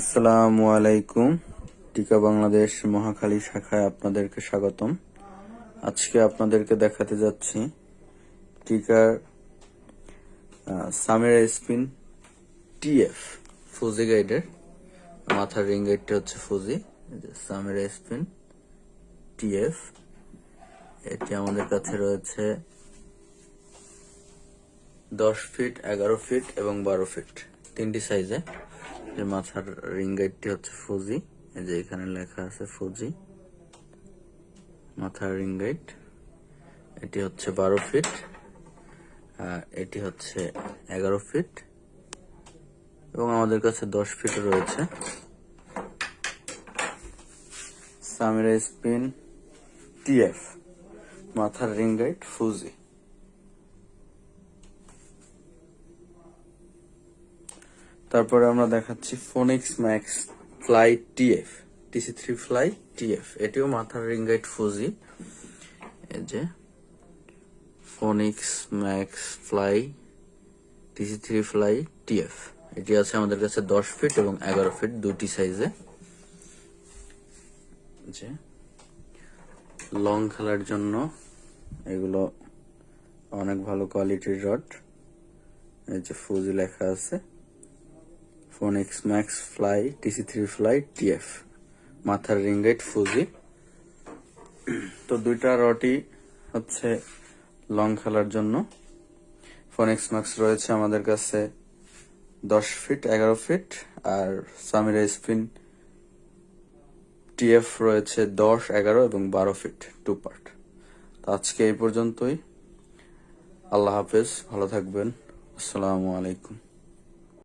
আসসালামু আলাইকুম। টিকা বাংলাদেশ মহাখালী শাখায় আপনাদেরকে স্বাগতম। আজকে আপনাদেরকে দেখাতে যাচ্ছি টিকার সামের স্পিন টিএফ, ফুজি গাইডের। মাথার রিং গাইডটা হচ্ছে ফুজি। সামের spin TF. এটি আমাদের কাছে রয়েছে দশ ফিট, এগারো ফিট এবং বারো ফিট। তিনটি সাইজে যে মাথার রিং গাইডটি হচ্ছে ফুজি এই যে এখানে লেখা আছে ফুজি মাথার রিং গাইড এটি হচ্ছে বারো ফিট এটি হচ্ছে এগারো ফিট এবং আমাদের কাছে দশ ফিট রয়েছে। সামিরা স্পিন টিএফ মাথার রিং গাইড ফুজি তারপরে আমরা দেখাচ্ছি phoenix max fly TF TC three fly TF এটিও মাথার রিং গাইড ফুজি এই যে phoenix max fly TC three fly TF এটি আছে আমাদের কাছে দশ ফিট এবং এগারো ফিট দুটি সাইজে। যে লং খেলার জন্য এগুলো অনেক ভালো কোয়ালিটির রড। এই যে ফুজি লেখা আছে। Phoenix max fly TC three fly TF মাথার রিং রিঙ্গেট ফুজি তো দুইটা রটি হচ্ছে লং খেলার জন্য। ফোনিক্স ম্যাক্স রয়েছে আমাদের কাছে দশ ফিট এগারো ফিট আর সামিরা স্পিন টিএফ রয়েছে দশ, এগারো এবং বারো ফিট টু পার্ট তো আজকে এই পর্যন্তই। আল্লাহ হাফেজ, ভালো থাকবেন। আসসালামু আলাইকুম।